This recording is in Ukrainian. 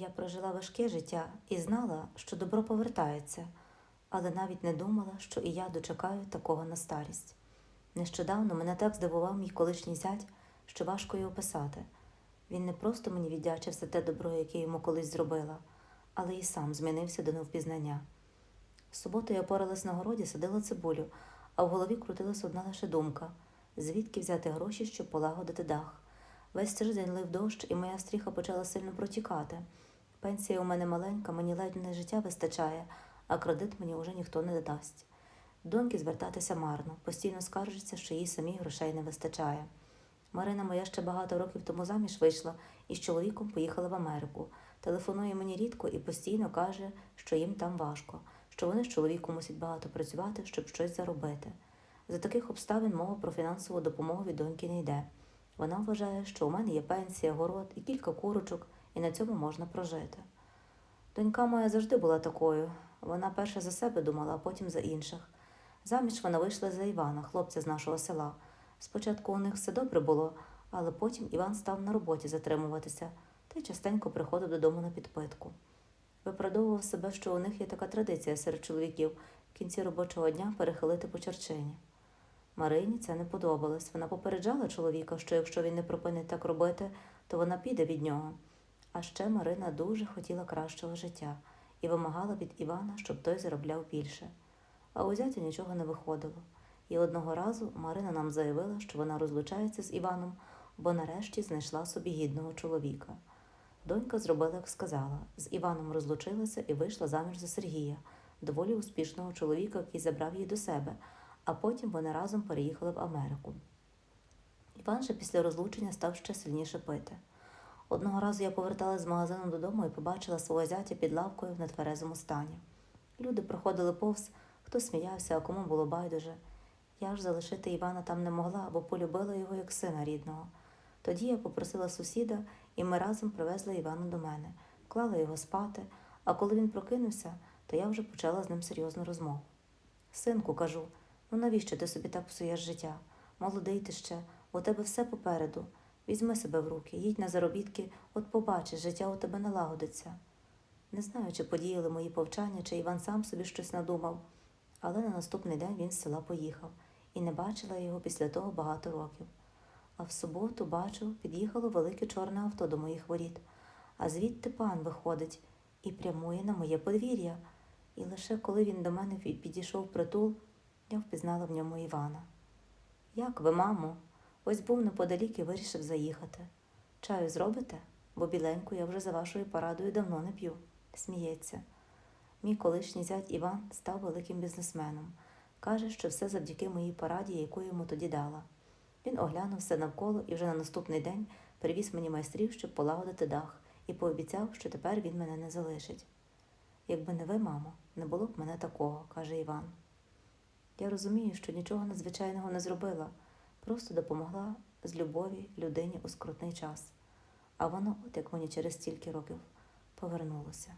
Я прожила важке життя і знала, що добро повертається, але навіть не думала, що і я дочекаю такого на старість. Нещодавно мене так здивував мій колишній зять, що важко й описати. Він не просто мені віддячив за те добро, яке йому колись зробила, але й сам змінився до невпізнання. В суботу я поралась на городі, садила цибулю, а в голові крутилась одна лише думка звідки взяти гроші, щоб полагодити дах. Весь тиждень лив дощ, і моя стріха почала сильно протікати. Пенсія у мене маленька, мені ледь на життя вистачає, а кредит мені вже ніхто не дасть. Доньки звертатися марно, постійно скаржиться, що їй самій грошей не вистачає. Марина моя ще багато років тому заміж вийшла і з чоловіком поїхала в Америку. Телефонує мені рідко і постійно каже, що їм там важко, що вони з чоловіком мусять багато працювати, щоб щось заробити. За таких обставин мова про фінансову допомогу від доньки не йде. Вона вважає, що у мене є пенсія, город і кілька курочок, і на цьому можна прожити. Донька моя завжди була такою. Вона перше за себе думала, а потім за інших. Заміж вона вийшла за Івана, хлопця з нашого села. Спочатку у них все добре було, але потім Іван став на роботі затримуватися та й частенько приходив додому на підпитку. Виправдовував себе, що у них є така традиція серед чоловіків в кінці робочого дня перехилити по черчині. Марині це не подобалось. Вона попереджала чоловіка, що якщо він не припинить так робити, то вона піде від нього. А ще Марина дуже хотіла кращого життя і вимагала від Івана, щоб той заробляв більше. А у зятя нічого не виходило. І одного разу Марина нам заявила, що вона розлучається з Іваном, бо нарешті знайшла собі гідного чоловіка. Донька зробила, як сказала, з Іваном розлучилася і вийшла заміж за Сергія, доволі успішного чоловіка, який забрав її до себе, а потім вони разом переїхали в Америку. Іван же після розлучення став ще сильніше пити. Одного разу я поверталася з магазину додому і побачила свого зятя під лавкою в нетверезому стані. Люди проходили повз, хто сміявся, а кому було байдуже. Я ж залишити Івана там не могла, бо полюбила його як сина рідного. Тоді я попросила сусіда, і ми разом привезли Івана до мене, вклала його спати, а коли він прокинувся, то я вже почала з ним серйозну розмову. Синку, кажу, ну навіщо ти собі так псуєш життя? Молодий ти ще, у тебе все попереду. Візьми себе в руки, їдь на заробітки, от побачиш, життя у тебе налагодиться. Не знаю, чи подіяли мої повчання, чи Іван сам собі щось надумав, але на наступний день він з села поїхав, і не бачила його після того багато років. А в суботу, бачу, під'їхало велике чорне авто до моїх воріт, а звідти пан виходить і прямує на моє подвір'я. І лише коли він до мене пі- підійшов притул, я впізнала в ньому Івана. Як ви, мамо? Ось був неподалік і вирішив заїхати. Чаю зробите? Бо біленьку я вже за вашою порадою давно не п'ю, сміється. Мій колишній зять Іван став великим бізнесменом. Каже, що все завдяки моїй пораді, яку йому тоді дала. Він оглянув все навколо і вже на наступний день привіз мені майстрів, щоб полагодити дах, і пообіцяв, що тепер він мене не залишить. Якби не ви, мамо, не було б мене такого, каже Іван. Я розумію, що нічого надзвичайного не зробила, просто допомогла з любові людині у скрутний час. А воно, от як мені через стільки років, повернулося.